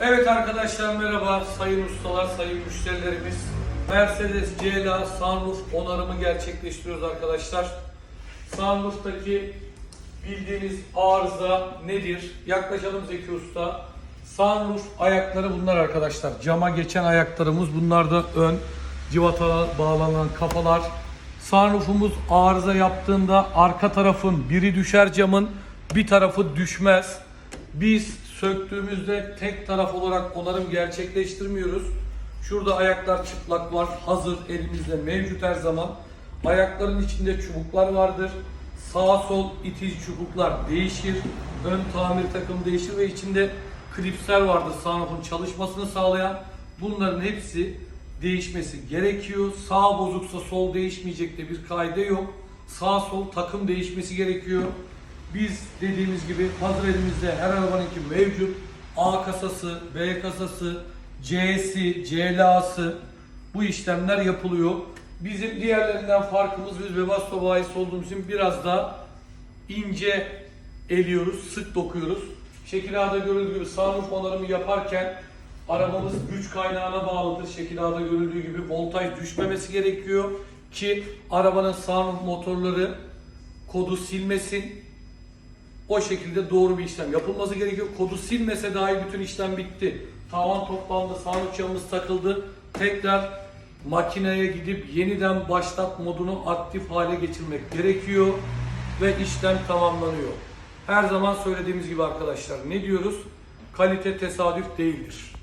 Evet arkadaşlar merhaba sayın ustalar, sayın müşterilerimiz. Mercedes CLA sunroof onarımı gerçekleştiriyoruz arkadaşlar. Sunroof'taki bildiğiniz arıza nedir? Yaklaşalım Zeki Usta. Sunroof ayakları bunlar arkadaşlar. Cama geçen ayaklarımız bunlar da ön civata bağlanan kafalar. Sunroof'umuz arıza yaptığında arka tarafın biri düşer camın bir tarafı düşmez. Biz söktüğümüzde tek taraf olarak onarım gerçekleştirmiyoruz. Şurada ayaklar çıplak var. Hazır elimizde mevcut her zaman. Ayakların içinde çubuklar vardır. Sağ sol itici çubuklar değişir. Ön tamir takım değişir ve içinde klipsler vardır sunroof'un çalışmasını sağlayan. Bunların hepsi değişmesi gerekiyor. Sağ bozuksa sol değişmeyecek de bir kaide yok. Sağ sol takım değişmesi gerekiyor. Biz dediğimiz gibi hazır elimizde her arabanınki mevcut. A kasası, B kasası, C'si, CLA'sı bu işlemler yapılıyor. Bizim diğerlerinden farkımız biz Webasto bayisi olduğumuz için biraz daha ince eliyoruz, sık dokuyoruz. Şekil A'da görüldüğü gibi sunroof onarımı yaparken arabamız güç kaynağına bağlıdır. Şekil A'da görüldüğü gibi voltaj düşmemesi gerekiyor ki arabanın sunroof motorları kodu silmesin. O şekilde doğru bir işlem yapılması gerekiyor. Kodu silmese dahi bütün işlem bitti. Tavan toplandı, sunroof camımız takıldı. Tekrar makineye gidip yeniden başlat modunu aktif hale getirmek gerekiyor ve işlem tamamlanıyor. Her zaman söylediğimiz gibi arkadaşlar ne diyoruz? Kalite tesadüf değildir.